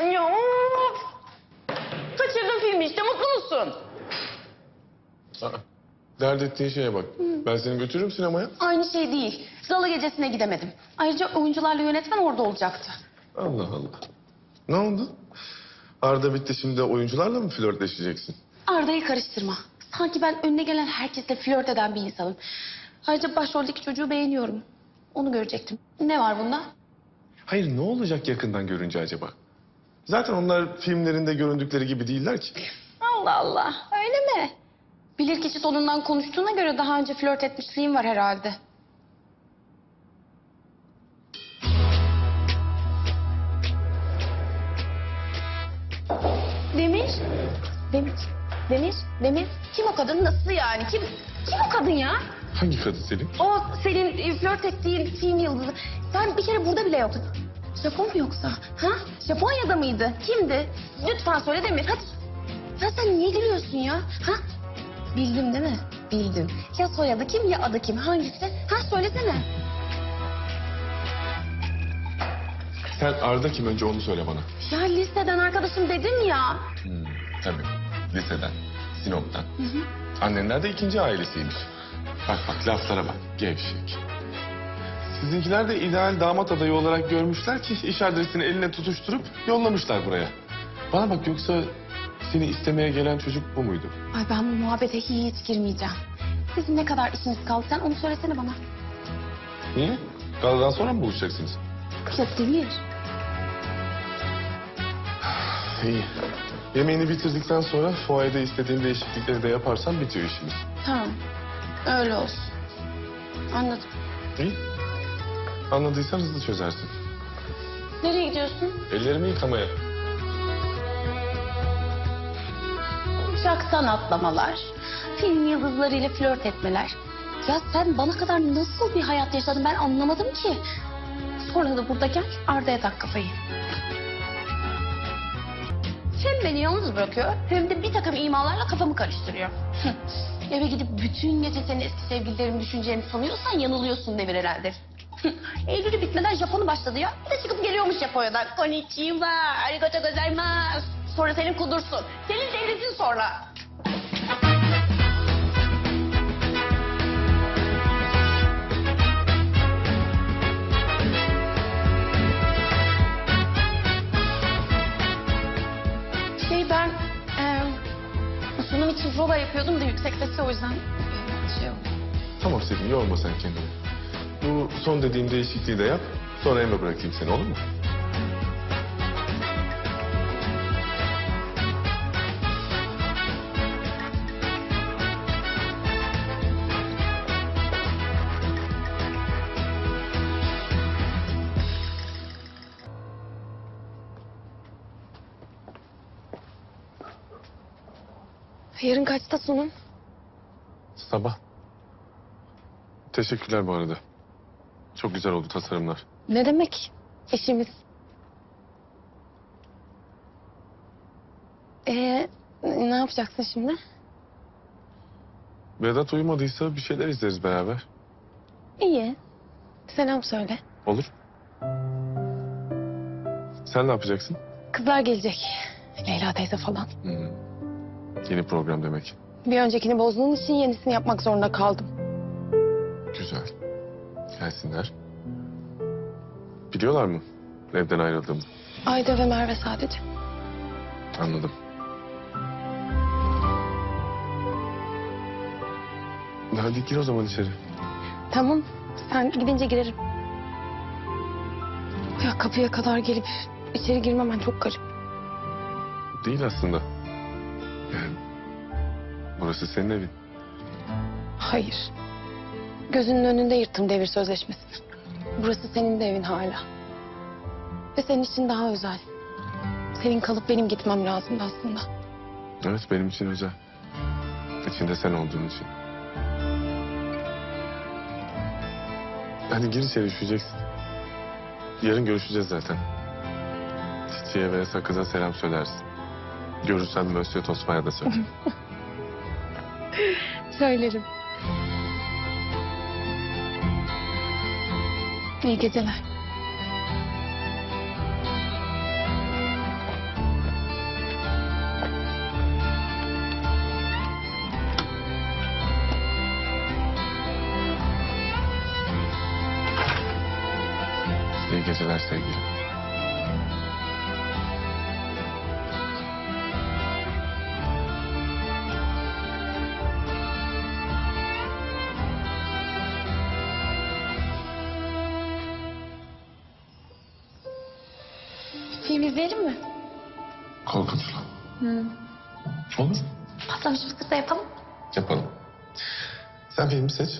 Ya of! Kaçırdın filmi işte mutlu musun? Aa, dert ettiğin şeye bak. Ben seni götürürüm sinemaya. Aynı şey değil. Gala gecesine gidemedim. Ayrıca oyuncularla yönetmen orada olacaktı. Allah Allah. Ne oldu? Arda bitti şimdi oyuncularla mı flörtleşeceksin? Arda'yı karıştırma. Sanki ben önüne gelen herkesle flört eden bir insanım. Ayrıca başroldeki çocuğu beğeniyorum. Onu görecektim. Ne var bunda? Hayır ne olacak yakından görünce acaba? Zaten onlar filmlerinde göründükleri gibi değiller ki. Allah Allah. Öyle mi? Bilirkişi tonundan konuştuğuna göre daha önce flört etmişliğin var herhalde. Demir. Demir. Demir. Demir. Kim o kadın? Nasıl yani? Kim? Kim o kadın ya? Hangi kadın Selim? O senin e, flört ettiğin film yıldızı. Sen bir kere burada bile yoktun. Japon mu yoksa? Ha? Japonya'da mıydı? Kimdi? Lütfen söyle Demir hadi. Ya sen niye gülüyorsun ya? Ha? Bildim değil mi? Bildim. Ya soyadı kim ya adı kim? Hangisi? Ha söylesene. Sen Arda kim önce onu söyle bana. Ya listeden arkadaşım dedim ya. Hmm, tabii. Liseden, Sinop'tan. Annenler de ikinci ailesiymiş. Bak bak laflara bak. Gevşek. Sizinkiler de ideal damat adayı olarak görmüşler ki iş adresini eline tutuşturup yollamışlar buraya. Bana bak yoksa seni istemeye gelen çocuk bu muydu? Ay ben bu muhabbete hiç girmeyeceğim. Sizin ne kadar işiniz kaldı sen onu söylesene bana. Niye? Galadan sonra mı buluşacaksınız? Ya Demir. İyi. Yemeğini bitirdikten sonra fuayede istediğin değişiklikleri de yaparsan bitiyor işimiz. Tamam. Öyle olsun. Anladım. İyi. Anladıysan hızlı çözersin. Nereye gidiyorsun? Ellerimi yıkamaya. Uçaktan atlamalar, film yıldızlarıyla flört etmeler. Ya sen bana kadar nasıl bir hayat yaşadın ben anlamadım ki. Sonra da burada gel Arda'ya tak kafayı. Hem beni yalnız bırakıyor hem de bir takım imalarla kafamı karıştırıyor. Eve gidip bütün gece senin eski sevgililerimi düşüneceğini sanıyorsan yanılıyorsun Demir herhalde. Eylül'ü bitmeden Japon'u başladı ya. Bir de çıkıp geliyormuş Japonya'dan. Konnichiwa, arigato gozaimasu. Sonra senin kudursun. Senin devletin sonra. Şey ben e, sunum için prova yapıyordum da yüksek sesle o yüzden e, şey oldu. Tamam Selim yorma sen kendini. Bu son dediğim değişikliği de yap. Sonra eve bırakayım seni olur mu? Yarın kaçta sunum? Sabah. Teşekkürler bu arada. Çok güzel oldu tasarımlar. Ne demek? İşimiz. Ee, ne yapacaksın şimdi? Vedat uyumadıysa bir şeyler izleriz beraber. İyi. Selam söyle. Olur. Sen ne yapacaksın? Kızlar gelecek. Leyla teyze falan. Hmm. Yeni program demek. Bir öncekini bozduğun için yenisini yapmak zorunda kaldım. Güzel. Gelsinler. Biliyorlar mı evden ayrıldığımı? Ayda ve Merve sadece. Anladım. Hadi gir o zaman içeri. Tamam. Sen gidince girerim. Ya kapıya kadar gelip içeri girmemen çok garip. Değil aslında. Yani burası senin evin. Hayır. Gözünün önünde yırttım devir sözleşmesini. Burası senin de evin hala. Ve senin için daha özel. Senin kalıp benim gitmem lazımdı aslında. Evet benim için özel. İçinde sen olduğun için. Hadi gir içeri üşüyeceksin. Yarın görüşeceğiz zaten. Çiçeğe ve sakıza selam söylersin. Görürsen Mösyö Tosma'ya da söyle. Söylerim. İyi geceler. İyi geceler sevgilim. İzleyelim mi? Korkunçlu. Olur. Patlamış mısır da yapalım. Yapalım. Sen filmi seç.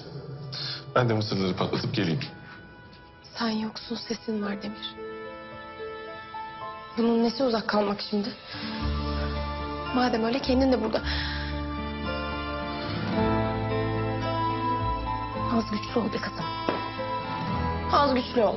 Ben de mısırları patlatıp geleyim. Sen yoksun sesin var Demir. Bunun nesi uzak kalmak şimdi? Madem öyle kendin de burada. Az güçlü ol be kızım. Az güçlü ol.